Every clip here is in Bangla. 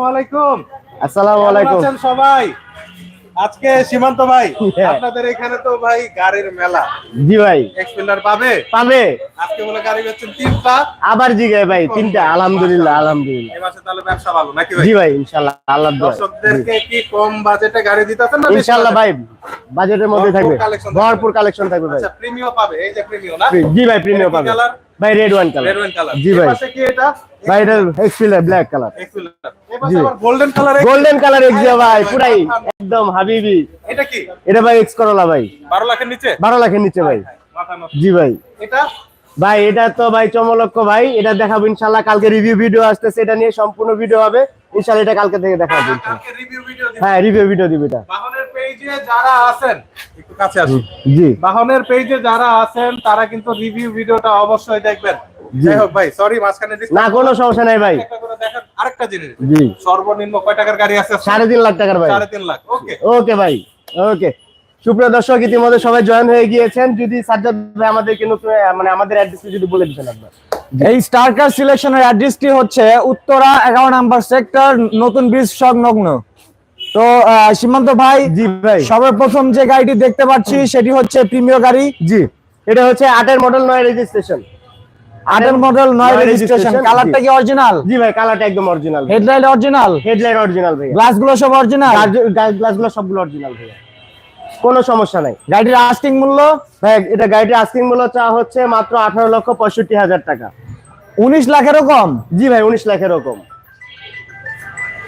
আসসালামু আলাইকুম। আসসালামু আলাইকুম। সবাই? আজকে সীমান্ত ভাই হ্যাঁ। আপনাদের এখানে তো ভাই গাড়ির মেলা। জি ভাই। এক্সপ্লেন্ডার পাবে? পাবে। আজকে বলে গাড়ি বেচছেন তিনটা। আবার জিগায় ভাই তিনটা। আলহামদুলিল্লাহ আলহামদুলিল্লাহ। এই মাসে তাহলে ব্যবসা ভালো নাকি ভাই? জি ভাই ইনশাল্লাহ আল্লাহ দর্শকদেরকে কি কম বাজেটে গাড়ি দিতেছেন না বেশি ইনশাল্লাহ ভাই বাজেটের মধ্যে থাকবে। ভরপুর কালেকশন থাকবে ভাই। আচ্ছা প্রিমিয়াম পাবে এই যে প্রিমিয়াম না? জি ভাই প্রিমিয়াম পাবে। ভাই red one colour red wine colour জি ভাই। পাশে কি এটা? ভাই এটা এক্সপিলার ব্ল্যাক কালার এক্সপ্লেন্ডার এই পাশে জি। আবার golden colour golden colour Axio ভাই পুরাই একদম হাবিবি। এটা কি? এটা ভাই এক্স করলা ভাই। 12 লাখের নিচে? বারো লাখের নিচে ভাই। জি ভাই। এটা? ভাই এটা তো ভাই চমলক্ষ ভাই এটা দেখাবো ইনশাল্লাহ কালকে রিভিউ ভিডিও আসতেছে এটা নিয়ে সম্পূর্ণ ভিডিও হবে। ইনশাল্লাহ এটা কালকে থেকে দেখাবো। কালকে রিভিউ ভিডিও দিন হ্যাঁ রিভিউ ভিডিও দিবে এটা। বাহনের পেজে যারা আছেন একটু কাছে আসুন জি। বাহনের পেজে যারা আছেন তারা কিন্তু রিভিউ ভিডিওটা অবশ্যই দেখবেন। যাই হোক ভাই সরি মাঝখানে না কোনো সমস্যা নাই ভাই। দেখেন আরেকটা জিনিস। জি। সর্বনিম্ন কয় টাকার গাড়ি আছে? সাড়ে তিন লাখ টাকার ভাই। সাড়ে তিন লাখ ওকে ওকে ভাই। ওকে সুপ্রিয় দর্শক ইতিমধ্যে সবাই জয়েন হয়ে গিয়েছেন। যদি সাজ্জাদ ভাই আমাদেরকে নতুন মানে আমাদের অ্যাড্রেস যদি বলে দিতেন আপনার এই স্টার সিলেকশনের অ্যাড্রেসটি হচ্ছে উত্তরা এগারো নাম্বার সেক্টর নতুন ব্রিজ সংলগ্ন। তো আহ, সীমান্ত ভাই জি ভাই। সর্বপ্রথম যে গাড়িটি দেখতে পাচ্ছি সেটি হচ্ছে প্রিমিয় গাড়ি। জি। এটা হচ্ছে আটের মডেল নয় রেজিস্ট্রেশন আটের মডেল নয় রেজিস্ট্রেশন কালারটা। কি অরিজিনাল জি ভাই কালারটা একদম original headlight original headlight original ভাই গ্লাসগুলো সব অরিজিনাল গ্লাসগুলো সবগুলো অরিজিনাল ভাই কোনো সমস্যা নাই। গাড়ির মূল্য? ভাই এটা আস্কিং মূল্য চা হচ্ছে মাত্র আঠারো লক্ষ পঁয়ষট্টি হাজার টাকা। উনিশ লাখেরও কম? জি ভাই উনিশ লাখের রকম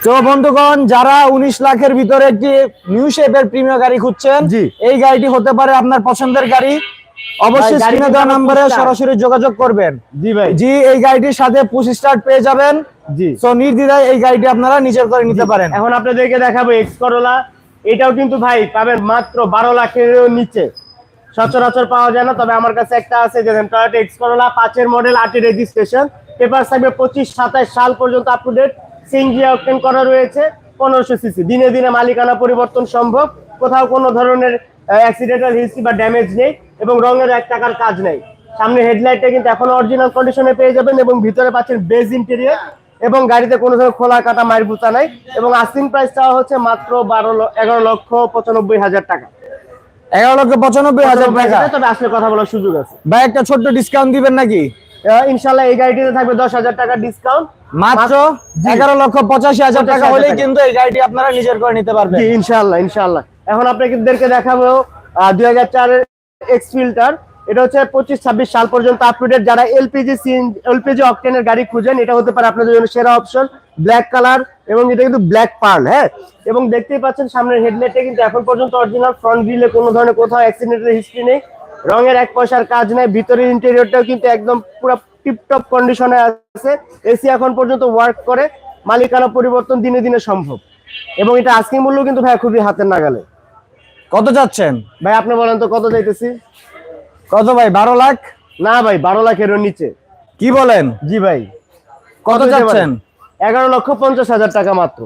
তো বন্ধুগণ যারা উনিশ লাখের ভিতরে একটি নিউ শেপের প্রিমিয় গাড়ি খুঁজছেন। এই গাড়িটি হতে পারে আপনার পছন্দের গাড়ি। অবশ্যই স্ক্রিনে দেওয়া নম্বরে সরাসরি যোগাযোগ করবেন। জি ভাই। জি এই গাড়িটির সাথে পুশ স্টার্ট পেয়ে যাবেন। জি। তো নির্দ্বিধায় এই গাড়িটি আপনারা নিজের করে নিতে পারেন। এখন আপনাদেরকে দেখাবো এক্স করোলা এটাও কিন্তু ভাই পাবেন মাত্র বারো লাখের নিচে। সচরাচর পাওয়া যায় না তবে আমার কাছে একটা আছে যে টয়োটা এক্স করোলা পাঁচের মডেল আটের রেজিস্ট্রেশন পেপার থাকবে পঁচিশ সাতাশ সাল পর্যন্ত up to date CNG option করা রয়েছে পনেরোশো সিসি দিনে দিনে মালিকানা পরিবর্তন সম্ভব। কোথাও কোনো ধরনের অ্যাক্সিডেন্টাল হিস্ট্রি বা ড্যামেজ নেই। এবং রঙের এক টাকার কাজ নেই। সামনে হেডলাইটটা কিন্তু এখন অরিজিনাল কন্ডিশনে পেয়ে যাবেন এবং ভিতরে পাচ্ছেন বেজ ইন্টেরিয়র এবং গাড়িতে কোনো ধরনের খোলা কাটা মায়ের বুতা নাই এবং আস্তিং প্রাইস চাওয়া হচ্ছে মাত্র বারো এগারো লক্ষ পঁচানব্বই হাজার টাকা। এগারো লক্ষ পঁচানব্বই হাজার টাকা। তবে আসলে কথা বলার সুযোগ আছে। ভাই একটা ছোট্ট ডিসকাউন্ট দিবেন নাকি? ইনশাল্লাহ এই গাড়িটিতে থাকবে দশ হাজার টাকার ডিসকাউন্ট মাত্র এগারো লক্ষ পঁচাশি হাজার টাকা 85,000 হলেই কিন্তু এই গাড়িটি আপনারা নিজের করে নিতে পারবেন। ইনশাল্লাহ ইনশাল্লাহ এখন আপনাদেরকে দেখাবো দুই হাজার চারের এক্স ফিল্টার এটা হচ্ছে পঁচিশ, ছাব্বিশ সাল পর্যন্ত আপ টু ডেট যারা এলপিজি এলপিজি অকটেনের গাড়ি খুঁজেন, এটা হতে পারে আপনাদের জন্য সেরা অপশন ব্ল্যাক কালার এবং এটা কিন্তু ব্ল্যাক পার্ল হ্যাঁ? এবং দেখতেই পাচ্ছেন সামনের হেডলাইটে কিন্তু এখন পর্যন্ত অরিজিনাল ফ্রন্ট গ্রিলে কোনো ধরনের কোথাও অ্যাক্সিডেন্টের হিস্ট্রি নেই। রঙের এক পয়সার কাজ নেই, ভিতরের ইন্টেরিয়রটাও কিন্তু একদম পুরো টিপটপ কন্ডিশনে আছে। এসি এখন পর্যন্ত ওয়ার্ক করে, মালিকানা পরিবর্তন দিনে দিনে সম্ভব। এবং এটা আজকে মূল্য কিন্তু ভাই খুবই হাতের নাগালে। কত যাচ্ছেন? ভাই আপনি বলেন তো কত যাইতেছি? কত ভাই বারো লাখ? না ভাই বারো লাখেরও নিচে। কি বলেন? জি ভাই। কত দিতে যাচ্ছেন? এগারো লক্ষ পঞ্চাশ হাজার টাকা মাত্র।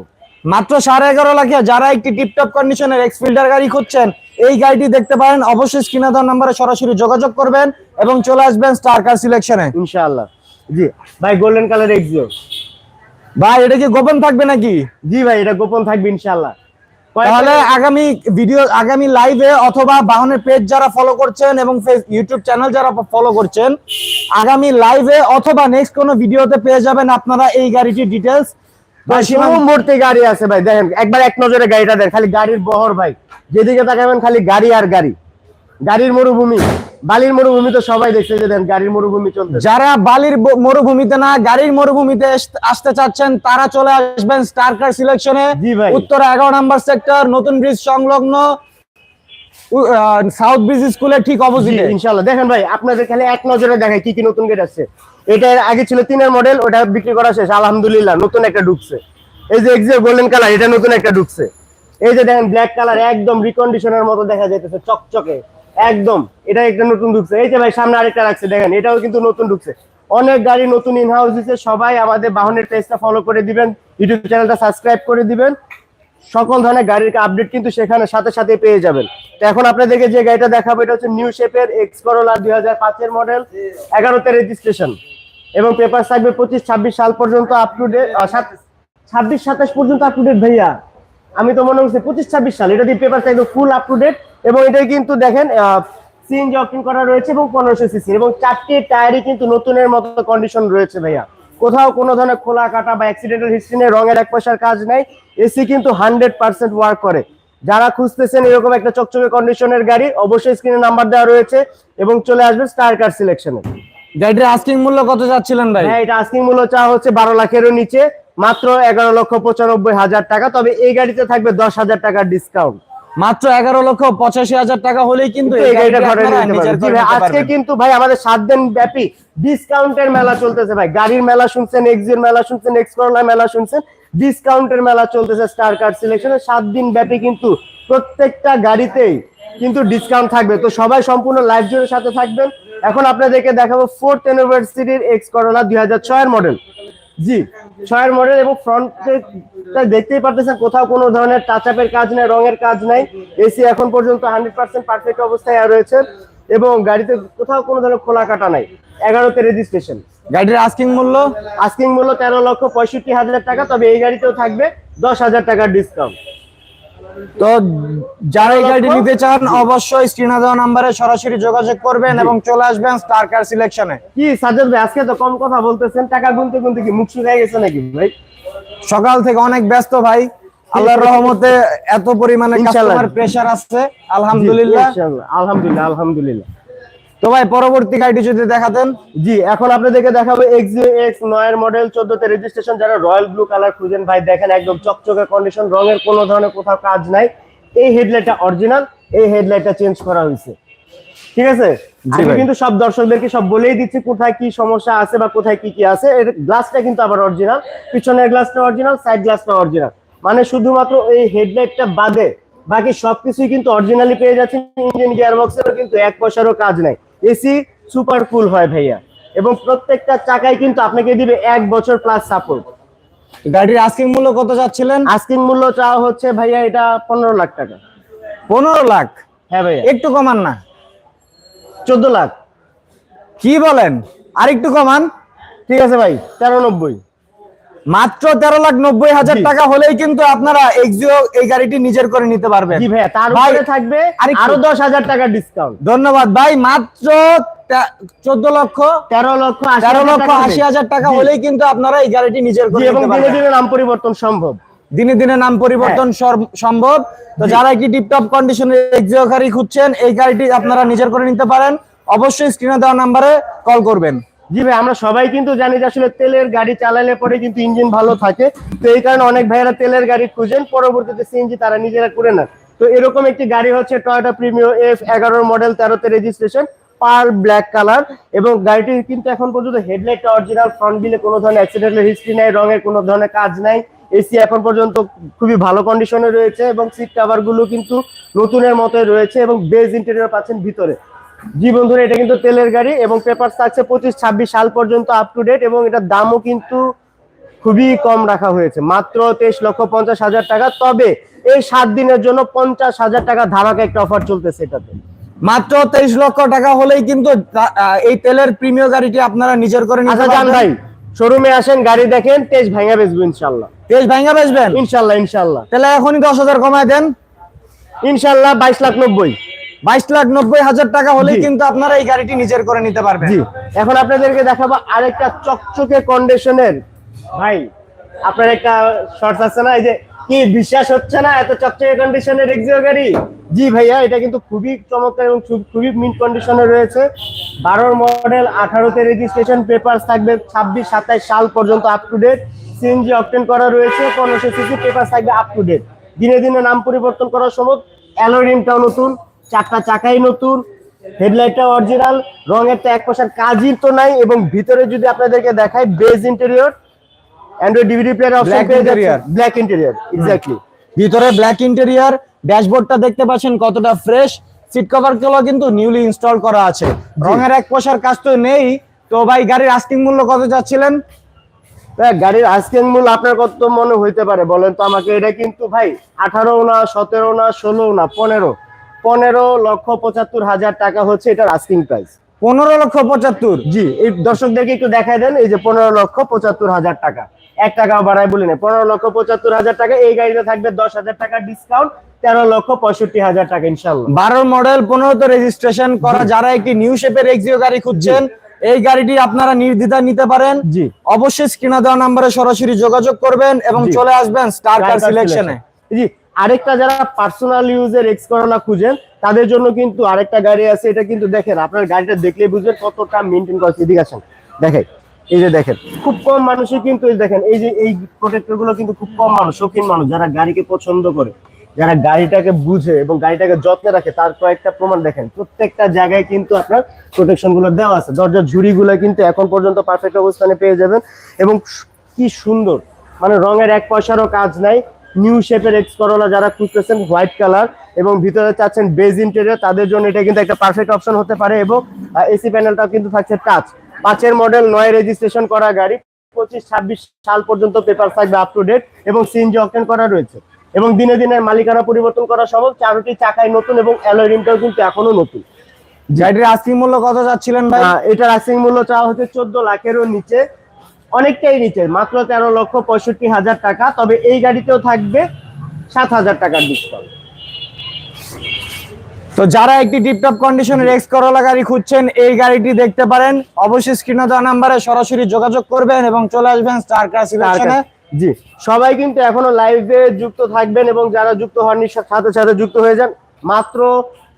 মাত্র সাড়ে এগারো লাখে। যারা একটি টিপটপ কন্ডিশনের এক্স ফিল্টার গাড়ি খুঁজছেন এই গাড়িটি দেখতে পারেন। অবশ্যই স্ক্রিনে দেওয়ার নাম্বারে সরাসরি যোগাযোগ করবেন এবং চলে আসবেন স্টার কার সিলেকশনে ইনশাআল্লাহ। জি ভাই গোল্ডেন কালার এক্সিও ভাই এটা কি গোপন থাকবে নাকি? জি ভাই এটা গোপন থাকবে ইনশাআল্লাহ। তাহলে আগামী ভিডিও আগামী লাইভে অথবা বাহনের পেজ যারা ফলো করছেন এবং ইউটিউব চ্যানেল যারা ফলো করছেন আগামী লাইভে অথবা নেক্সট কোনো ভিডিওতে পেয়ে যাবেন আপনারা এই গাড়িটির ডিটেলস ভাই মুহূর্তে গাড়ি আছে ভাই দেখেন একবার এক নজরে গাড়িটা দেন খালি গাড়ির বহর ভাই। যেদিকে তাকাবেন খালি গাড়ি আর গাড়ি। গাড়ির মরুভূমি বালির মরুভূমি তো সবাই দেখছে যে দেন গাড়ির মরুভূমি চলতে যারা বালির মরুভূমিতে না গাড়ির মরুভূমিতে আসতে চাচ্ছেন তারা চলে আসবেন স্টার কার সিলেকশনে উত্তর এগারো নাম্বার সেক্টর নতুন ব্রিজ সংলগ্ন সাউথ ব্রিজ স্কুলের ঠিক অপোজিটে ইনশাল্লাহ দেখেন ভাই আপনাদের খালি এক নজরে দেখায় কি কি নতুন গেট আছে এটা আগে ছিল তিনের মডেল ওটা বিক্রি করা শেষ আলহামদুলিল্লাহ নতুন একটা ঢুকছে। এই যে এক্সিও গোল্ডেন কালার এটা নতুন একটা ঢুকছে। এই যে দেখেন ব্ল্যাক কালার একদম রিকন্ডিশনের মতো দেখা যাইতেছে চকচকে। একদম এটা একটা নতুন ঢুকছে। এই যে ভাই, সামনে আরেকটা রাখছে, দেখেন, এটাও কিন্তু নতুন ঢুকছে। অনেক গাড়ি নতুন ইন হাউস দিচ্ছে সবাই আমাদের বাহনের পেজটা ফলো করে দিবেন ইউটিউব চ্যানেলটা সাবস্ক্রাইব করে দিবেন। সকল ধরনের গাড়ির আপডেট কিন্তু সেখানে সাথে সাথে পেয়ে যাবেন। তো এখন আপনাদেরকে যে গাড়িটা দেখাবো, এটা হচ্ছে নিউ শেপের এক্স করোলা দুই হাজার পাঁচের মডেল এগারোতে রেজিস্ট্রেশন এবং পেপার থাকবে পঁচিশ, ছাব্বিশ সাল পর্যন্ত আপ টু ডেট ছাব্বিশ, সাতাশ পর্যন্ত আপ টু ডেট ভাইয়া। আমি তো মনে হচ্ছে পঁচিশ, ছাব্বিশ সাল, এটা দিয়ে পেপার একদম ফুল আপ টু ডেট এবং এটাই কিন্তু দেখেন সিএনজি অপশন করা রয়েছে এবং পনেরোশো সিসি এবং চারটি টায়ারই কিন্তু নতুনের মতো কন্ডিশন রয়েছে ভাইয়া। কোথাও কোনো ধরনের খোলা কাটা বা অ্যাক্সিডেন্টাল হিস্ট্রি নেই রঙের এক পয়সার কাজ নাই এসি কিন্তু হান্ড্রেড পার্সেন্ট ওয়ার্ক করে। যারা খুঁজতেছেন এরকম একটা চকচকে কন্ডিশনের গাড়ি অবশ্যই স্ক্রিনে নাম্বার দেওয়া রয়েছে এবং চলে আসবে স্টার কার সিলেকশনে গাড়ির আস্কিং মূল্য কত চাচ্ছিলেন ভাই? হ্যাঁ এটা আস্কিং মূল্য চাওয়া হচ্ছে বারো লাখেরও নিচে মাত্র এগারো লক্ষ পঁচানব্বই হাজার টাকা তবে এই গাড়িতে থাকবে দশ হাজার টাকার ডিসকাউন্ট মাত্র এগারো লক্ষ পঁচাশি হাজার টাকা হলেই কিন্তু আজকে কিন্তু ভাই আমাদের সাত দিন ব্যাপী ডিসকাউন্টের মেলা চলতেছে ভাই। গাড়ির মেলা শুনছেন এক্সির মেলা শুনছেন এক্সকরলা মেলা শুনছেন ডিসকাউন্টের মেলা চলতেছে স্টার কার্ড সিলেকশনে সাত দিন ব্যাপী কিন্তু প্রত্যেকটা গাড়িতেই কিন্তু ডিসকাউন্ট থাকবে। তো সবাই সম্পূর্ণ লাইভ জোরের সাথে থাকবেন। এখন আপনাদেরকে দেখাবো ফোর্থ ইউনিভার্সিটির এক্স করোলা দুই হাজার ছয়ের মডেল জি ছয়ের মডেল এবং ফ্রন্টে দেখতেই পারতেছেন কোথাও কোনো ধরনের টাচ আপের কাজ নাই রঙের কাজ নাই। এসি এখন পর্যন্ত হান্ড্রেড পার্সেন্ট পারফেক্ট অবস্থায় রয়েছে এবং গাড়িতে কোথাও কোনো ধরনের খোলা কাটা নাই। এগারোতে রেজিস্ট্রেশন গাড়ির আস্কিং মূল্য? আস্কিং মূল্য তেরো লক্ষ পঁয়ষট্টি হাজার টাকা তবে এই গাড়িতেও থাকবে দশ হাজার টাকার ডিসকাউন্ট তো যারা এই গাড়িটি নিতে চান অবশ্যই স্ক্রিনে দেওয়া নাম্বারে সরাসরি যোগাযোগ করবেন এবং চলে আসবেন স্টার কার সিলেকশনে কি সাজ্জাদ ভাই আজকে তো কম কথা বলতেছেন টাকা গুনতে গুনতে কি মুখ শুকিয়ে গেছে নাকি ভাই? সকাল থেকে অনেক ব্যস্ত ভাই। আল্লাহর রহমতে এত পরিমাণে কাস্টমার প্রেসার আসছে আলহামদুলিল্লাহ। ইনশাআল্লাহ, আলহামদুলিল্লাহ আলহামদুলিল্লাহ। তো ভাই পরবর্তী গাড়িটি যদি দেখাতেন। জি এখন আপনাদেরকে দেখাবো এক্সিও এক্স নয়ের মডেল চোদ্দতে রেজিস্ট্রেশন যারা রয়্যাল ব্লু কালার খুঁজেন ভাই দেখেন একদম চকচকে কন্ডিশন রঙের কোনো ধরনের কোথাও কাজ নাই। এই হেডলাইটটা অরিজিনাল এই হেডলাইটটা চেঞ্জ করা হয়েছে। ঠিক আছে? আমি কিন্তু সব দর্শকদেরকে সব বলেই দিচ্ছি কোথায় কি সমস্যা আছে বা কোথায় কি কি আছে। এর গ্লাসটা কিন্তু আবার অরিজিনাল পিছনের গ্লাসটা অরিজিনাল সাইড গ্লাসটা অরিজিনাল মানে শুধুমাত্র এই হেডলাইটটা বাদে বাকি সবকিছুই কিন্তু অরিজিনালি পেয়ে যাচ্ছেন ইঞ্জিন গিয়ার গিয়ারবক্সেরও কিন্তু এক পয়সারও কাজ নাই। এসি সুপার কুল হয় ভাইয়া। এবং প্রত্যেকটা চাকায় কিন্তু আপনাকে দিবে এক বছর প্লাস সাপোর্ট গাড়ির আস্কিং মূল্য কত চাচ্ছিলেন? আস্কিং মূল্য চাওয়া হচ্ছে ভাইয়া এটা পনেরো লাখ টাকা। পনেরো লাখ? হ্যাঁ ভাইয়া। একটু কমান না। চোদ্দ লাখ। কি বলেন? আর একটু কমান। ঠিক আছে ভাই তেরো নব্বই। মাত্র তেরো লাখ নব্বই হাজার টাকা হলেই কিন্তু আপনারা এক্সিও এই গাড়িটি নিজের করে নিতে পারবেন। তার উপরে থাকবে আরও দশ হাজার টাকা ডিসকাউন্ট ধন্যবাদ ভাই মাত্র চোদ্দ লক্ষ তেরো লক্ষ তেরো লক্ষ আশি হাজার টাকা হলেই কিন্তু আপনারা এই গাড়িটি নিজের করে এবং দিনে নাম পরিবর্তন সম্ভব। দিনে দিনে নাম পরিবর্তন সম্ভব। তো যারা কি টিপটপ কন্ডিশনের এক্সিও গাড়ি খুঁজছেন এই গাড়িটি আপনারা নিজের করে নিতে পারেন। অবশ্যই স্ক্রিনে দেওয়া নাম্বারে কল করবেন। জি ভাই, আমরা সবাই কিন্তু জানি যে আসলে তেলের গাড়ি চালালে পরে কিন্তু ইঞ্জিন ভালো থাকে। তো এই কারণে অনেক ভাইয়েরা তেলের গাড়ি খুঁজেন, পরবর্তীতে সিএনজি তারা নিজেরা করে নেন। তো এরকম একটি গাড়ি হচ্ছে টয়োটা প্রিমিও এফ এগারোর মডেল তেরোতে রেজিস্ট্রেশন পার ব্ল্যাক কালার এবং গাড়িটির কিন্তু এখন পর্যন্ত হেডলাইটটা অরিজিনাল ফ্রন্ট বিলে কোনো ধরনের অ্যাক্সিডেন্টের হিস্ট্রি নাই, রঙের কোনো ধরনের কাজ নাই। এসি এখন পর্যন্ত খুবই ভালো কন্ডিশনে রয়েছে এবং সিট কাভারগুলো কিন্তু নতুনের মতোই রয়েছে এবং বেজ ইন্টেরিয়র পাচ্ছেন ভিতরে। জি বন্ধুরা এটা কিন্তু তেলের গাড়ি এবং পেপার থাকছে পঁচিশ ছাব্বিশ সাল পর্যন্ত আপ টু ডেট এবং এটার দামও কিন্তু খুবই কম রাখা হয়েছে। মাত্র তেইশ লক্ষ পঞ্চাশ হাজার টাকা। তবে এই সাত দিনের জন্য পঞ্চাশ হাজার টাকা ধামাকা একটা অফার চলতেছে এটাতে। মাত্র তেইশ লক্ষ টাকা হলেই কিন্তু এই তেলের প্রিমিয় গাড়িটি আপনারা নিজের করে নিতে আচ্ছা ভাই শোরুমে আসেন গাড়ি দেখেন তেজ ভাঙা বেচবো ইনশাল্লাহ। তেল ভাঙ্গা বেচবেন? ইনশাল্লাহ ইনশাল্লাহ। তাহলে এখনই দশ হাজার কমায় দেন। ইনশাল্লাহ বাইশ লাখ নব্বই। বাইশ লাখ নব্বই হাজার টাকা হলেই জি। কিন্তু আপনারা এই গাড়িটি নিজের করে নিতে পারবেন। জি। এখন আপনাদেরকে দেখাবো আরেকটা চকচকে কন্ডিশনের ভাই আপনার একটা শর্টস আছে না? এই যে কি বিশ্বাস হচ্ছে না এত চকচকে কন্ডিশনের এক্সিও গাড়ি? জি ভাইয়া এটা কিন্তু খুবই চমৎকার এবং খুব- খুবই মিন কন্ডিশনে রয়েছে। বারোর মডেল আঠারোতে রেজিস্ট্রেশন পেপার থাকবে ছাব্বিশ সাতাইশ সাল পর্যন্ত up to date CNG option করা রয়েছে পনেরোশো সিসি পেপার থাকবে আপ টু ডেট দিনে দিনে নাম পরিবর্তন করার সময় অ্যালোরিমটাও নতুন। চারটা চাকাই নতুন হেডলাইটটা অরিজিনাল রঙের তো এক পয়সার কাজই তো নাই এবং ভিতরে যদি আপনাদেরকে দেখায় beige interior android DVD player option পেয়ে ব্ল্যাক ইন্টেরিয়র এক্স্যাক্টলি ভিতরে ব্ল্যাক ইন্টেরিয়ার ড্যাশবোর্ডটা দেখতে পাচ্ছেন কতটা ফ্রেশ সিট কভারগুলো কিন্তু নিউলি ইনস্টল করা আছে। রঙের এক পয়সার কাজ তো নেই। তো ভাই গাড়ির আস্তিং মূল্য কত যাচ্ছিলেন গাড়ির আজকের মূল্য আপনার কত মনে হইতে পারে বলেন তো আমাকে? এটা কিন্তু ভাই আঠারো না সতেরো না ষোলো না পনেরো। পনেরো লক্ষ পঁচাত্তর হাজার টাকা হচ্ছে এটার আস্কিং প্রাইস পনেরো লক্ষ পঁচাত্তর? জি এই দর্শকদেরকে একটু দেখাই দেন এই যে পনেরো লক্ষ পঁচাত্তর হাজার টাকা। এক টাকাও বাড়ায় বলি না পনেরো লক্ষ পঁচাত্তর হাজার টাকা এই গাড়িতে থাকবে দশ হাজার টাকা ডিসকাউন্ট তেরো লক্ষ পঁয়ষট্টি হাজার টাকা ইনশাল্লাহ বারো মডেল পনেরোতে রেজিস্ট্রেশন করা যারা একটি নিউ শেপের এক্সিও গাড়ি খুঁজছেন এই গাড়িটি আপনারা নির্দ্বিধা নিতে পারেন। জি। অবশ্যই স্ক্রিনে দেওয়া নাম্বারে সরাসরি যোগাযোগ করবেন এবং চলে আসবেন স্টার কার সিলেকশনে জি আরেকটা যারা পার্সোনাল ইউজের এক্স করোলা খুঁজেন, তাদের জন্য কিন্তু আরেকটা গাড়ি আছে, এটা কিন্তু দেখেন, আপনার গাড়িটা দেখলেই বুঝবেন কতটা মেনটেন করছে এদিকে আসেন, দেখেন, এই যে দেখেন, খুব কম মানুষই কিন্তু দেখেন, এই যে এই প্রোটেক্টরগুলো কিন্তু খুব কম মানুষ, শৌখিন মানুষ, যারা গাড়িকে পছন্দ করে, যারা গাড়িটাকে বুঝে এবং গাড়িটাকে যত্নে রাখে, তার কয়েকটা প্রমাণ দেখেন, প্রত্যেকটা জায়গায় কিন্তু আপনার প্রোটেকশনগুলো দেওয়া আছে। দরজার ঝুড়ি গুলো কিন্তু এখন পর্যন্ত পারফেক্ট অবস্থানে পেয়ে যাবেন এবং কি সুন্দর মানে রঙের এক পয়সারও কাজ নাই নিউ শেপের এক্স করোলা যারা খুঁজতেছেন হোয়াইট কালার এবং ভিতরে চাচ্ছেন বেজ ইন্টেরিয়র তাদের জন্য এটা কিন্তু একটা পারফেক্ট অপশন হতে পারে এবং এসি প্যানেলটাও কিন্তু থাকছে টাচ পাঁচের মডেল নয় রেজিস্ট্রেশন করা গাড়ি পঁচিশ ছাব্বিশ সাল পর্যন্ত পেপার থাকবে আপ টু ডেট এবং সিএনজি অপশন করা রয়েছে। এবং দিনে দিনে মালিকানা পরিবর্তন করা সম্ভব। চারোটি চাকায় নতুন এবং অ্যালয় রিমটাও কিন্তু এখনও নতুন। গাড়িটির আস্তি মূল্য কত যাচ্ছিলেন ভাই? এটার আসিং মূল্য চাওয়া হচ্ছে চোদ্দ লাখেরও নিচে। অনেকটাই নিচে মাত্র তেরো লক্ষ পঁয়ষট্টি হাজার টাকা তবে এই গাড়িতেও থাকবে সাত হাজার টাকার ডিসকাউন্ট তো যারা একটি টিপটপ কন্ডিশনের এক্স করোলা গাড়ি খুঁজছেন এই গাড়িটি দেখতে পারেন। অবশ্যই স্ক্রিনে দেওয়া নাম্বারে সরাসরি যোগাযোগ করবেন এবং চলে আসবেন স্টার কার সিলেকশনে জি। সবাই কিন্তু এখনও লাইভে যুক্ত থাকবেন এবং যারা যুক্ত হননি সাথে সাথে যুক্ত হয়ে যান। মাত্র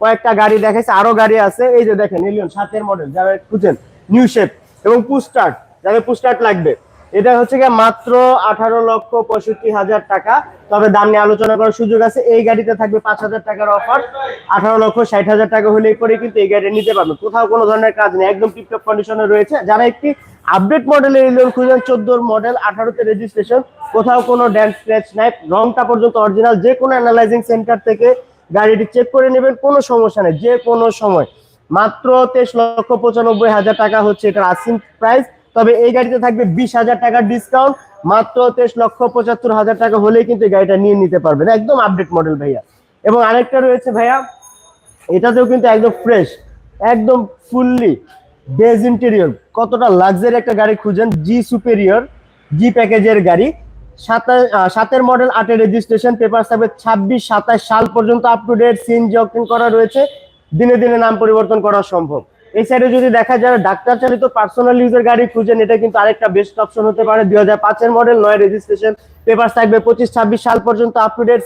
কয়েকটা গাড়ি দেখাইছে আরও গাড়ি আছে। এই যে দেখেন এলিয়ন সাতের মডেল যারা খুঁজছেন নিউ শেপ এবং পুস্টার্ট যাদের পুস্টার্ট লাগবে। এটা হচ্ছে গিয়ে মাত্র আঠারো লক্ষ পঁয়ষট্টি হাজার টাকা। তবে দাম নিয়ে আলোচনা করার সুযোগ আছে। এই গাড়িতে থাকবে পাঁচ হাজার টাকার অফার আঠারো লক্ষ ষাট হাজার টাকা হলে পরে কিন্তু এই গাড়ি নিতে পারবেন কোথাও কোনো ধরনের কাজ নেই। একদম টিপটপ কন্ডিশনে রয়েছে। যারা একটি আপডেট মডেলের এলিয়ন খুঁজছেন, চোদ্দোর মডেল আঠারোতে রেজিস্ট্রেশন কোথাও কোনো ড্যান্স স্ক্র্যাচ নাই। রংটা পর্যন্ত অরিজিনাল যে কোনো অ্যানালাইজিং সেন্টার থেকে গাড়িটি চেক করে নেবেন। কোনো সমস্যা নেই। যে কোনো সময়। মাত্র তেইশ লক্ষ পঁচানব্বই হাজার টাকা হচ্ছে এটার আসিং প্রাইস তবে এই গাড়িতে থাকবে বিশ হাজার টাকার ডিসকাউন্ট মাত্র তেইশ লক্ষ পঁচাত্তর হাজার টাকা হলেই কিন্তু গাড়িটা নিয়ে নিতে পারবেন। একদম আপডেট মডেল ভাইয়া। এবং আরেকটা রয়েছে ভাইয়া এটাতেও কিন্তু একদম ফ্রেশ একদম ফুললি বেজ ইন্টেরিয়র কতটা লাক্সারি একটা গাড়ি খুঁজেন জি সুপেরিয়র জি প্যাকেজের গাড়ি। সাতা- আহ, সাতের মডেল আটের রেজিস্ট্রেশন পেপার থাকবে ছাব্বিশ সাতাশ সাল পর্যন্ত up to date CNG option করা রয়েছে। দিনে দিনে নাম পরিবর্তন করা সম্ভব। এই সাইডে যদি দেখা যায়, ডাক্তার চালিত পার্সোনাল ইউজের গাড়ি খুঁজেন এটা কিন্তু আরেকটা বেস্ট অপশন হতে পারে। দুই হাজার পাঁচের মডেল নয় রেজিস্ট্রেশন পেপার থাকবে। পঁচিশ, ছাব্বিশ সাল পর্যন্ত আপ টু ডেট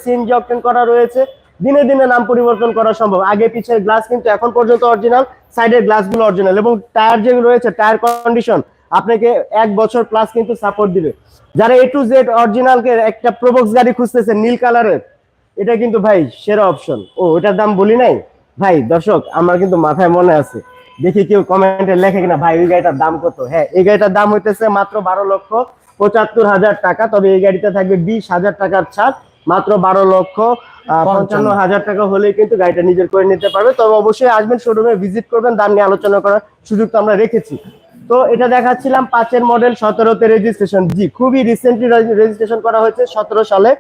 করা রয়েছে, দিনে দিনে নাম পরিবর্তন করা সম্ভব। আগে পিছের গ্লাস কিন্তু এখন পর্যন্ত অরিজিনাল সাইডের গ্লাসগুলো অরিজিনাল এবং টায়ার যেগুলো রয়েছে টায়ার কন্ডিশন আপনাকে এক বছর প্লাস কিন্তু সাপোর্ট দিবে। যারা এ টু জেড অরিজিনালকে একটা প্রবক্স গাড়ি খুঁজতেছে, নীল কালারের, এটা কিন্তু ভাই সেরা অপশন ও, এটার দাম বলি নাই? ভাই, দর্শক, আমার কিন্তু মাথায় মনে আছে। দেখি কেউ কমেন্টে লেখে কিনা ভাই এই গাড়িটার দাম কত? হ্যাঁ এই গাড়িটার দাম হইতেছে মাত্র বারো লক্ষ পঁচাত্তর হাজার টাকা তবে এই গাড়িতে থাকবে বিশ হাজার টাকার ছাড় মাত্র বারো লক্ষ পঞ্চান্ন হাজার টাকা হলে কিন্তু গাড়িটা নিজের করে নিতে পারবে। তবে অবশ্যই আসবেন শোরুমে ভিজিট করবেন দাম নিয়ে আলোচনা করার সুযোগ তো আমরা রেখেছি। তো এটা দেখাচ্ছিলাম পাঁচের মডেল সতেরোতে রেজিস্ট্রেশন জি খুবই রিসেন্টলি রেজিস্ট্রেশন করা হয়েছে সতেরো সালে।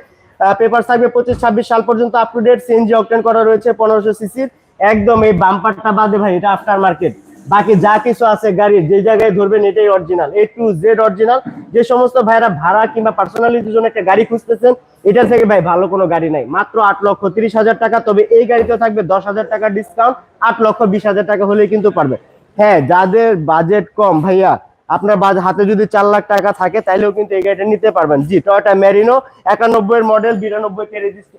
পেপার থাকবে পঁচিশ ছাব্বিশ সাল পর্যন্ত up to date CNG option করা রয়েছে পনেরোশো সিসির একদম এই বাম্পারটা বাদে ভাই, এটা আফটার মার্কেট বাকি যা কিছু আছে গাড়ি, যে জায়গায় ধরবেন এটাই original A to Z original যে সমস্ত ভাইরা ভাড়া কিংবা পার্সোনালি জন্য একটা গাড়ি খুঁজতেছেন, এটা থেকে ভাই ভালো কোনো গাড়ি নাই। মাত্র আট লক্ষ তিরিশ হাজার টাকা, তবে এই গাড়িতে থাকবে দশ হাজার টাকা ডিসকাউন্ট আট লক্ষ বিশ হাজার টাকা হলেই কিন্তু পারবে। হ্যাঁ যাদের বাজেট কম ভাইয়া আপনার বাজ- হাতে যদি চার লাখ টাকা থাকে তাইলেও কিন্তু এই গাড়িটা নিতে পারবেন। জি টয়টা ম্যারিনো একানব্বই এর মডেল বিরানব্বই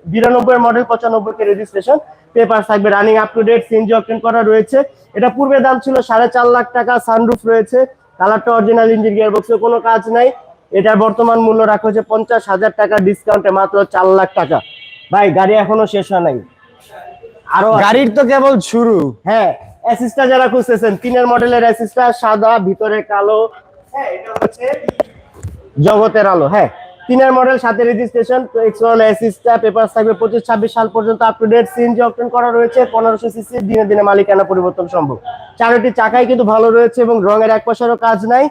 বিরানব্বই এর মডেল পঁচানব্বই কে রেজিস্ট্রেশন পেপার থাকবে running up to date CNG option করা রয়েছে। এটা পূর্বে দাম ছিল সাড়ে চার লাখ টাকা সানরুফ রয়েছে। কালারটা অরিজিনাল ইঞ্জিন গিয়ার বক্সে কোনো কাজ নাই। এটার বর্তমান মূল্য রাখা হচ্ছে পঞ্চাশ হাজার টাকা ডিসকাউন্টে মাত্র চার লাখ টাকা। ভাই গাড়ি এখনও শেষ হয় নাই। আরও গাড়ির তো কেবল শুরু। হ্যাঁ অ্যাসিস্টা যারা খুঁজতেছেন তিনের মডেলের অ্যাসিস্টা সাদা ভিতরে কালো হ্যাঁ এটা হচ্ছে জগতের আলো হ্যাঁ। তিনের মডেল সাথে রেজিস্ট্রেশন এক্সওয়াল অ্যাসিস্টা পেপার থাকবে পঁচিশ ছাব্বিশ সাল পর্যন্ত up to date CNG option করা রয়েছে পনেরোশো সিসি দিনে দিনে মালিকানা পরিবর্তন সম্ভব। চারটি চাকাই কিন্তু ভালো রয়েছে এবং রঙের এক পয়সারও কাজ নাই।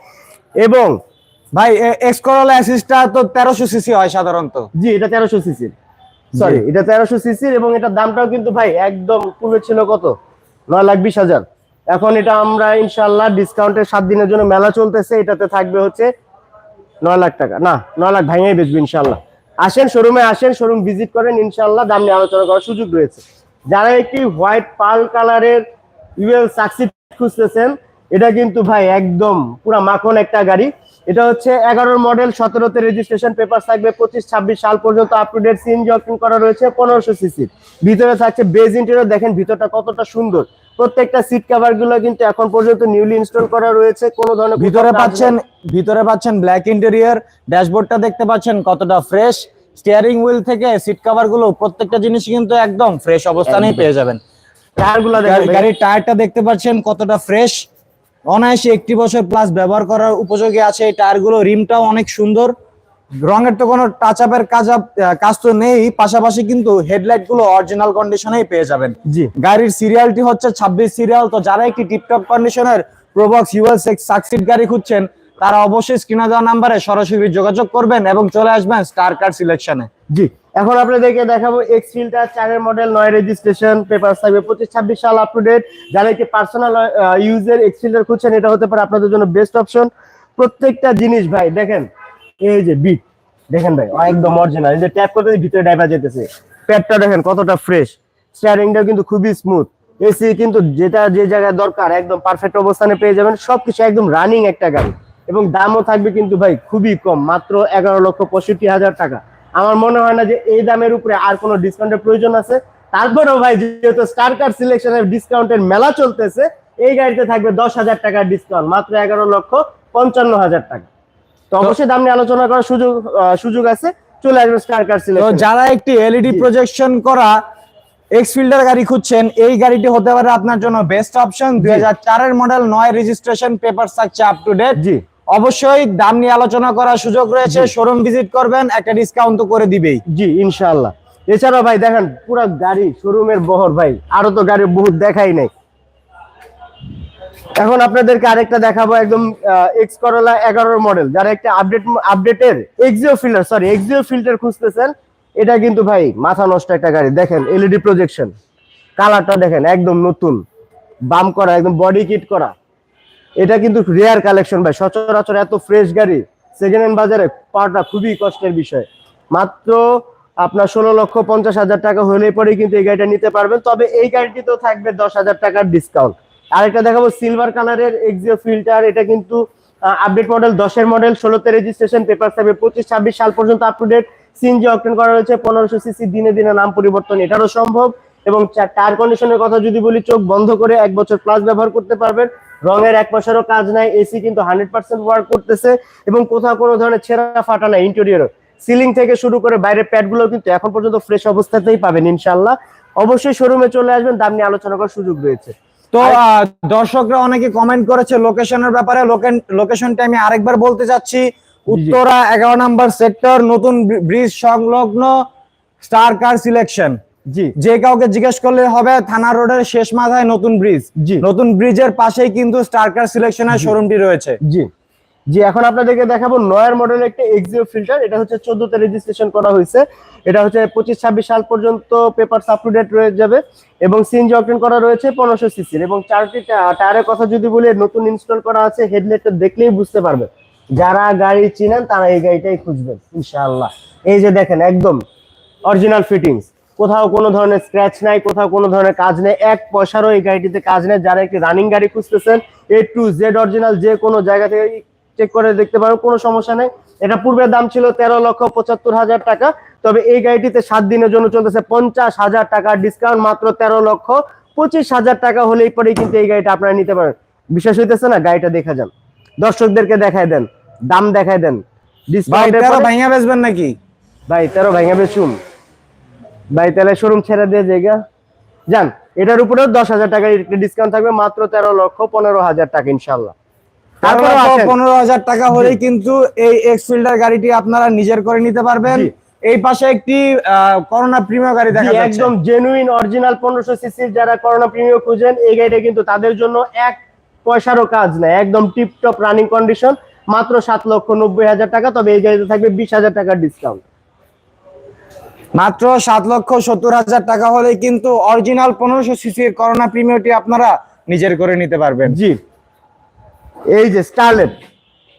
এবং ভাই এক্স করোলা অ্যাসিস্টা তো তেরোশো সিসি হয় সাধারণত। জি এটা তেরোশো সিসির সরি এটা তেরোশো সিসির এবং এটার দামটাও কিন্তু ভাই একদম পূর্বে ছিল কত? নয় লাখ বিশ হাজার। এখন এটা আমরা ইনশাল্লাহ ডিসকাউন্টের সাত দিনের জন্য মেলা চলতেছে, এটাতে থাকবে হচ্ছে নয় লাখ টাকা। না, নয় লাখ ভাঙিয়ে বেচবো ইনশাল্লাহ আসেন শোরুমে আসেন শোরুম ভিজিট করেন ইনশাল্লাহ দাম নিয়ে আলোচনা করার সুযোগ রয়েছে। যারা একটি হোয়াইট পাল কালারের ইউএল সাকসিড খুঁজতেছেন, এটা কিন্তু ভাই একদম পুরা মাখন একটা গাড়ি। এটা হচ্ছে এগারোর মডেল সতেরোতে রেজিস্ট্রেশন পেপার থাকবে পঁচিশ ছাব্বিশ সাল পর্যন্ত up to date CNG option করা রয়েছে পনেরোশো সিসির ভিতরে থাকছে বেজ ইন্টেরিয়র দেখেন ভিতরটা কতটা সুন্দর। প্রত্যেকটা সিট কভারগুলো কিন্তু এখন পর্যন্ত নিউলি ইনস্টল করা রয়েছে কোন ধরনের ভিতরে পাচ্ছেন ভিতরে পাচ্ছেন ব্ল্যাক ইন্টেরিয়র ড্যাশবোর্ডটা দেখতে পাচ্ছেন কতটা ফ্রেশ স্টিয়ারিং হুইল থেকে সিট কভারগুলো প্রত্যেকটা জিনিস কিন্তু একদম ফ্রেশ অবস্থানেই পেয়ে যাবেন। টায়ারগুলো। গাড়ির টায়ারটা দেখতে পাচ্ছেন কতটা ফ্রেশ অনায়াসে একটি বছর প্লাস ব্যবহার করার উপযোগী আছে এই টায়ারগুলো রিমটাও অনেক সুন্দর। রঙের তো কোনো টাচ আপের কাজ কাজ তো নেই। পাশাপাশি কিন্তু হেডলাইটগুলো অরিজিনাল কন্ডিশনেই পেয়ে যাবেন। জি। গাড়ির সিরিয়ালটি হচ্ছে ছাব্বিশ সিরিয়াল তো যারা একটি টিপটপ কন্ডিশনের প্রোবক্স ইউএল সাকসিড গাড়ি খুঁজছেন তারা অবশ্যই স্ক্রিনে দেওয়া নাম্বারে সরাসরি যোগাযোগ করবেন এবং চলে আসবেন স্টার কার সিলেকশনে জি। এখন আপনাদেরকে দেখাবো এক্স ফিল্টার চারের মডেল নয় রেজিস্ট্রেশন পেপার থাকবে। পঁচিশ, ছাব্বিশ সাল আপ টু ডেট যারা একটি পার্সোনাল ইউজের এক্স ফিল্টার খুঁজছেন, এটা হতে পারে আপনাদের জন্য বেস্ট অপশন প্রত্যেকটা জিনিস ভাই, দেখেন, এই যে বিট দেখেন ভাই, একদম অরিজিনাল যে ট্যাপ করতে ভিতরে ডাইভা যেতেছে। প্যাডটা দেখেন, কতটা ফ্রেশ স্টিয়ারিংটা কিন্তু খুবই স্মুথ এসি কিন্তু যেটা যে জায়গায় দরকার, একদম পারফেক্ট অবস্থানে পেয়ে যাবেন। সবকিছু একদম রানিং একটা গাড়ি। এবং দামও থাকবে কিন্তু ভাই, খুবই কম। মাত্র এগারো লক্ষ পঁয়ষট্টি হাজার টাকা। আমার মনে হয় না যে এই দামের উপরে আর কোনো ডিসকাউন্টের প্রয়োজন আছে। তারপরেও ভাই যেহেতু স্টার কার সিলেকশনের ডিসকাউন্টের মেলা চলতেছে এই গাড়িতে থাকবে দশ হাজার টাকার ডিসকাউন্ট মাত্র এগারো লক্ষ পঞ্চান্ন হাজার টাকা। তো অবশ্যই দাম নিয়ে আলোচনা করার সুযোগ সুযোগ আছে। চলে আসবে স্টার কার সিলেকশন যারা একটি এলইডি প্রজেকশন করা এক্স ফিল্ডার গাড়ি খুঁজছেন এই গাড়িটি হতে পারে আপনার জন্য বেস্ট অপশন দুই হাজার চারের মডেল নয় রেজিস্ট্রেশন পেপার থাকছে আপ টু ডেট জি। অবশ্যই দাম নিয়ে আলোচনা করার সুযোগ রয়েছে। শোরুম ভিজিট করবেন একটা ডিসকাউন্ট তো করে দিবেই। জি ইনশাআল্লাহ। এছাড়াও ভাই দেখেন পুরো গাড়ি শোরুমের বহর ভাই। আরও তো গাড়ি বহুত দেখাই নাই। এখন আপনাদেরকে আরেকটা দেখাবো একদম এক্স করোলা এগারোর মডেল যারা একটা আপডেট আপডেটের Axio Fielder sorry Axio Fielder খুঁজতেছেন এটা কিন্তু ভাই মাথা নষ্ট একটা গাড়ি। দেখেন এলইডি প্রজেকশন কালারটা দেখেন একদম নতুন। বাম করা একদম বডি কিট করা। এটা কিন্তু রেয়ার কালেকশন ভাই। সচরাচর এত ফ্রেশ গাড়ি সেকেন্ড হ্যান্ড বাজারে পাওয়াটা খুবই কষ্টের বিষয়। মাত্র আপনার ষোলো লক্ষ পঞ্চাশ হাজার টাকা হলে পরেই কিন্তু এই গাড়িটা নিতে পারবেন। তবে এই গাড়িটি তো থাকবে দশ হাজার টাকার ডিসকাউন্ট আরেকটা দেখাবো সিলভার কালারের এক্সিও ফিল্টার এটা কিন্তু আপডেট মডেল দশের মডেল ষোলোতে রেজিস্ট্রেশন পেপার থাকবে পঁচিশ, ছাব্বিশ সাল পর্যন্ত আপ টু ডেট করা হয়েছে পনেরোশো সিসি দিনে দিনে নাম পরিবর্তন, এটারও সম্ভব। এবং টায়ার কন্ডিশনের কথা যদি বলি, চোখ বন্ধ করে এক বছর প্লাস ব্যবহার করতে পারবেন। রঙের এক পয়সারও কাজ নাই এসি কিন্তু হান্ড্রেড পার্সেন্ট ওয়ার্ক করতেছে এবং কোথাও কোনো ধরনের ছেঁড়া ফাটা নাই ইন্টেরিয়র সিলিং থেকে শুরু করে বাইরের প্যাডগুলো কিন্তু এখন পর্যন্ত ফ্রেশ অবস্থাতেই পাবেন ইনশাল্লাহ অবশ্যই শোরুমে চলে আসবেন দাম নিয়ে আলোচনা করার সুযোগ রয়েছে। তো দর্শকরা অনেকে কমেন্ট করেছে লোকেশনের ব্যাপারে। লোকেশনটা আমি আরেকবার বলতে চাচ্ছি উত্তরা এগারো নাম্বার সেক্টর নতুন ব্রিজ সংলগ্ন স্টার কার সিলেকশন জি। যে কাউকে জিজ্ঞেস করলে হবে থানা রোডের শেষ মাথায় নতুন ব্রিজ জি। নতুন ব্রিজের পাশেই কিন্তু স্টার কার সিলেকশনের শোরুমটি রয়েছে। জি। জি এখন আপনাদেরকে দেখাবো নয়ার মডেলের একটা এক্সিও ফিল্টার এটা হচ্ছে চোদ্দতে রেজিস্ট্রেশন করা হয়েছে। এটা হচ্ছে পঁচিশ ছাব্বিশ সাল পর্যন্ত পেপার আপ টু ডেট রয়ে যাবে এবং সিএনজি অপটেন করা রয়েছে পনেরোশো সিসির এবং চারটি টায়ারের কথা যদি বলি নতুন ইনস্টল করা আছে হেডলাইটটা দেখলেই বুঝতে পারবেন যারা গাড়ি চিনেন তারা এই গাড়িটাই খুঁজবেন ইনশাআল্লাহ। এই যে দেখেন একদম অরিজিনাল ফিটিংস কোথাও কোনো ধরনের স্ক্র্যাচ নাই কোথাও কোনো ধরনের কাজ নেই এক পয়সারও এই গাড়িটিতে কাজ নেই। যারা একটি রানিং গাড়ি খুঁজতেছেন এ টু জেড অরিজিনাল যে কোনো জায়গা থেকে চেক করে দেখতে পারেন কোনো সমস্যা নেই। এটা পূর্বের দাম ছিল তেরো লক্ষ পঁচাত্তর হাজার টাকা তবে এই গাড়িটিতে সাত দিনের জন্য চলতেছে পঞ্চাশ হাজার টাকা ডিসকাউন্ট মাত্র তেরো লক্ষ পঁচিশ হাজার টাকা হলেই পরেই কিন্তু এই গাড়িটা আপনারা নিতে পারেন। বিশ্বাস হইতেছে না? গাড়িটা দেখা যান দর্শকদেরকে দেখায় দেন দাম দেখায় দেন। ভাই তেরো ভাইয়া বেচবেন নাকি? ভাই তেরো ভাইয়া বেচুম ভাই তাহলে শোরুম ছেড়ে দিয়ে জায়গা। যান এটার উপরেও দশ হাজার টাকার ডিসকাউন্ট থাকবে মাত্র তেরো লক্ষ পনেরো হাজার টাকা ইনশাল্লাহ। পনেরো হাজার টাকা হলেই কিন্তু এই এক্স ফিল্ডার গাড়িটি আপনারা নিজের করে নিতে পারবেন। এই পাশে একটি করোনা প্রিমিয়ার গাড়ি দেখা যাচ্ছে একদম জেনুইন অরিজিনাল পনেরোশো সিসির যারা করোনা প্রিমিয়াম খুঁজেন এই গাড়িটা কিন্তু তাদের জন্য এক পয়সারও কাজ নাই। একদম টিপটপ রানিং কন্ডিশন মাত্র সাত লক্ষ নব্বই হাজার টাকা তবে এই গাড়িতে থাকবে বিশ হাজার টাকার ডিসকাউন্ট মাত্র সাত লক্ষ সত্তর হাজার টাকা হলে কিন্তু অরিজিনাল পনেরোশো সিসির করোনা প্রিমিয়ারটি আপনারা নিজের করে নিতে পারবেন। জি। এই যে স্টারলেট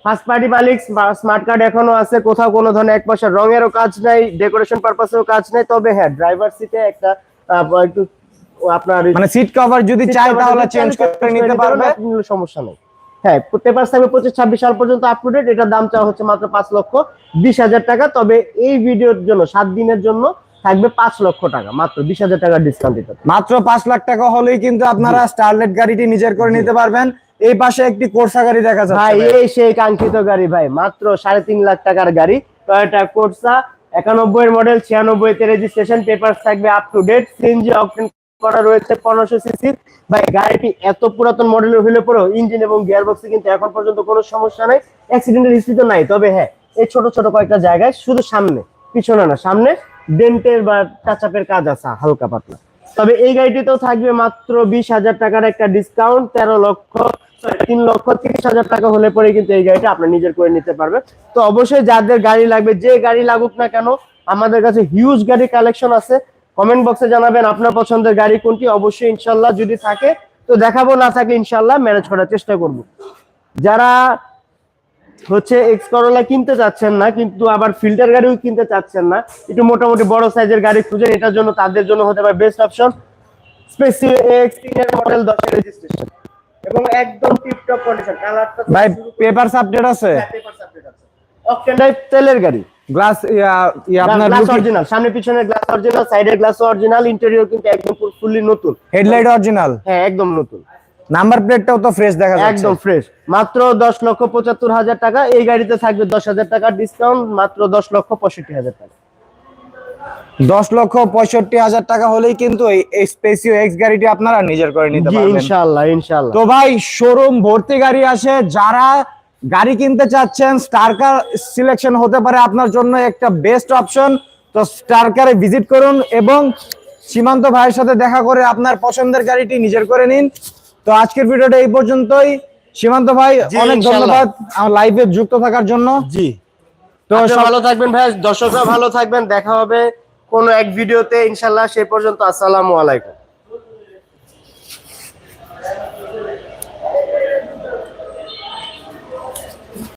ফার্স্ট পার্টি মালিক স্মার্ট কার্ড এখনও আছে কোথাও কোনো ধরনের এক পয়সা রঙেরও কাজ নাই ডেকোরেশন পারপাসেও কাজ নাই তবে হ্যাঁ ড্রাইভার সিটে একটা একটু আপনার মানে সিট কভার যদি চাই তাহলে চেঞ্জ করে নিতে পারবে। সমস্যা নেই। হ্যাঁ পেপার থাকবে পঁচিশ ছাব্বিশ সাল পর্যন্ত আপ টু ডেট এটার দাম চাওয়া হচ্ছে মাত্র পাঁচ লক্ষ বিশ হাজার টাকা। তবে এই ভিডিওর জন্য সাত দিনের জন্য থাকবে পাঁচ লক্ষ টাকা মাত্র বিশ হাজার টাকার ডিসকাউন্ট এটা মাত্র পাঁচ লাখ টাকা হলেই কিন্তু আপনারা স্টারলেট গাড়িটি নিজের করে নিতে পারবেন। এই পাশে একটি কোর্সা গাড়ি দেখা ভাই যাচ্ছে এই সেই কাঙ্ক্ষিত গাড়ি ভাই মাত্র সাড়ে তিন লাখ টাকার গাড়ি। টয়োটা কোর্সা একানব্বই মডেল ছিয়ানব্বই তে রেজিস্ট্রেশন পেপার থাকবে up to date CNG option করা রয়েছে পনেরোশো সিসি ভাই, গাড়িটি এত পুরাতন মডেলের হলে পরেও ইঞ্জিন এবং গিয়ার বক্সে কিন্তু এখন পর্যন্ত কোনো সমস্যা নাই। অ্যাক্সিডেন্টের হিস্ট্রি তো নাই, তবে হ্যাঁ এই ছোট ছোট কয়েকটা জায়গায় শুধু সামনে, পিছনে না, সামনে ডেন্টের বা টাচাপের কাজ আছে, হালকা পাতলা। তবে এই গাড়িটিতেও থাকবে মাত্র বিশ হাজার টাকার একটা ডিসকাউন্ট তেরো লক্ষ তিন লক্ষ তিরিশ হাজার টাকা হলে পরে কিন্তু এই গাড়িটা আপনার নিজের করে নিতে পারবে। তো অবশ্যই যাদের গাড়ি লাগবে, যে গাড়ি লাগুক না কেন, আমাদের কাছে হিউজ গাড়ি কালেকশন আছে। কমেন্ট বক্সে জানাবেন আপনার পছন্দের গাড়ি কোনটি অবশ্যই ইনশাল্লাহ যদি থাকে তো দেখাবো না থাকে ইনশাল্লাহ ম্যানেজ করার চেষ্টা করব। যারা হচ্ছে এক্স করোলা কিনতে চাচ্ছেন না কিন্তু আবার ফিল্টার গাড়িও কিনতে চাচ্ছেন না একটু মোটামুটি বড় সাইজের গাড়ি খুঁজেন এটার জন্য তাদের জন্য হতে পারে best option X model registration এবং একদম টিপটপ কন্ডিশন কালারটা ভাই পেপার আপডেট আছে? অকটেন টাইপ তেলের গাড়ি। গ্লাস আপনার গ্লাস অরিজিনাল সামনে পিছনে গ্লাস অরিজিনাল সাইডের গ্লাস অরিজিনাল ইন্টেরিয়র কিন্তু একদম ফুললি নতুন। হেডলাইট অরিজিনাল হ্যাঁ একদম নতুন। নাম্বার প্লেটটাও তো ফ্রেশ দেখা যাচ্ছে। একদম ফ্রেশ মাত্র দশ লক্ষ পঁচাত্তর হাজার টাকা। এই গাড়িতে থাকবে দশ হাজার টাকার ডিসকাউন্ট মাত্র দশ লক্ষ পঁয়ষট্টি হাজার টাকা। দশ লক্ষ পঁয়ষট্টি হাজার টাকা হলেই কিন্তু এই স্পেসিও এক্স গাড়িটি আপনারা নিজের করে নিতে পারবেন। ইনশাল্লাহ ইনশাল্লাহ তো ভাই শোরুম ভর্তি গাড়ি আছে যারা গাড়ি কিনতে চাচ্ছেন স্টারকার সিলেকশন হতে পারে আপনার জন্য একটা বেস্ট অপশন তো স্টারকারে ভিজিট করুন এবং সীমান্ত ভাইয়ের সাথে দেখা করে আপনার পছন্দের গাড়িটি নিজের করে নিন। তো আজকের ভিডিওটা এই পর্যন্তই। সীমান্ত ভাই অনেক ধন্যবাদ আমার লাইভে যুক্ত থাকার জন্য। জি। তো ভালো থাকবেন ভাই দর্শকরা ভালো থাকবেন দেখা হবে কোন এক ভিডিওতে ইনশাল্লাহ সে পর্যন্ত। আসসালামু আলাইকুম।